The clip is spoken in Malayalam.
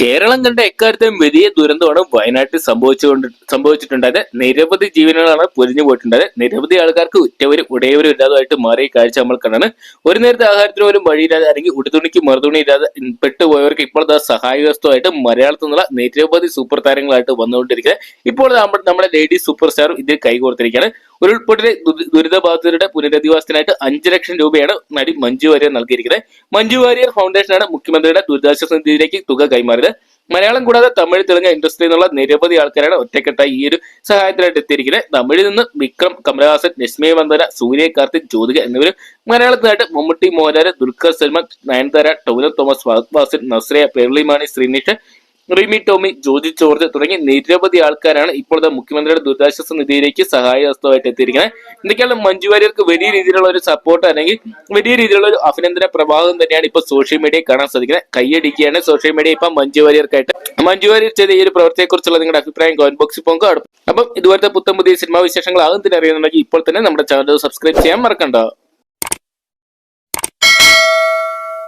കേരളം കണ്ട എക്കാലത്തെയും വലിയ ദുരന്തമാണ് വയനാട്ടിൽ സംഭവിച്ചുകൊണ്ട് സംഭവിച്ചിട്ടുണ്ടായത്. നിരവധി ജീവനുകളാണ് പൊരിഞ്ഞു പോയിട്ടുണ്ടായത്. നിരവധി ആൾക്കാർക്ക് ഉറ്റവരും ഉടയവരും ഇല്ലാതായിട്ട് മാറിയ കാഴ്ച നമ്മൾ കണ്ടാണ്. ഒരു നേരത്തെ ആഹാരത്തിന് പോലും വഴിയില്ലാതെ അല്ലെങ്കിൽ ഉടുതുണിക്ക് മറുതുണി ഇല്ലാതെ പെട്ടുപോയവർക്ക് ഇപ്പോൾ സഹായ സഹായകസ്തമായിട്ട് മലയാളത്തിൽ നിന്നുള്ള നിരവധി സൂപ്പർ താരങ്ങളായിട്ട് വന്നുകൊണ്ടിരിക്കുന്നത്. ഇപ്പോൾ നമ്മ- നമ്മുടെ ലേഡി സൂപ്പർ സ്റ്റാർ ഇതിൽ കൈകോർത്തിരിക്കുകയാണ്. ഉരുൾപൊട്ടലെ ദുരിതബാധിതരുടെ പുനരധിവാസത്തിനായിട്ട് അഞ്ച് ലക്ഷം രൂപയാണ് നടി മഞ്ജു വാര്യർ നൽകിയിരിക്കുന്നത്. മഞ്ജു വാര്യർ ഫൗണ്ടേഷനാണ് മുഖ്യമന്ത്രിയുടെ ദുരിതാശ്വാസ നിധിയിലേക്ക് തുക കൈമാറിയത്. മലയാളം കൂടാതെ തമിഴ് തെലുങ്ക് ഇൻഡസ്ട്രിയിൽ നിന്നുള്ള നിരവധി ആൾക്കാരാണ് ഒറ്റക്കെട്ടായി ഈ ഒരു സഹായത്തിനായിട്ട് എത്തിയിരിക്കുന്നത്. തമിഴിൽ നിന്ന് വിക്രം കമലഹാസൻ രശ്മി വന്ദന സൂര്യ കാർത്തിക് ജ്യോതിക എന്നിവർ മലയാളത്തിനായിട്ട് മമ്മൂട്ടി മോഹൻലാൽ ദുൽഖർ സൽമാൻ നയൻതാര ടൗലർ തോമസ് ഫാസിൽ നസ്രിയ പെർളിമാണി ശ്രീനിഷ് റിമി ടോമി ജോജി ജോർജ് തുടങ്ങി നിരവധി ആൾക്കാരാണ് ഇപ്പോഴത്തെ മുഖ്യമന്ത്രിയുടെ ദുരിതാശ്വാസ നിധിയിലേക്ക് സഹായ വസ്തുവായിട്ട് എത്തിയിരിക്കുന്നത്. എന്തൊക്കെയാണ് മഞ്ജു വാര്യർക്ക് വലിയ രീതിയിലുള്ള ഒരു സപ്പോർട്ട് അല്ലെങ്കിൽ വലിയ രീതിയിലുള്ള ഒരു അഭിനന്ദന പ്രവാഹം തന്നെയാണ് ഇപ്പൊ സോഷ്യൽ മീഡിയയിൽ കാണാൻ സാധിക്കുന്നത്. കൈയടിക്കുകയാണ് സോഷ്യൽ മീഡിയ ഇപ്പൊ മഞ്ജു വാര്യർക്കായിട്ട്. മഞ്ജു വാര്യർ ചെയ്ത ഈ ഒരു പ്രവർത്തിയെ കുറിച്ചുള്ള നിങ്ങളുടെ അഭിപ്രായം കോമന്റ് ബോക്സിൽ പോകുക അപ്പം ഇതുപോലത്തെ പുത്തം പുതിയ സിനിമാ വിശേഷങ്ങൾ ആകും തന്നെ അറിയുന്നുണ്ടെങ്കിൽ ഇപ്പോൾ തന്നെ നമ്മുടെ ചാനൽ സബ്സ്ക്രൈബ് ചെയ്യാൻ മറക്കണ്ട.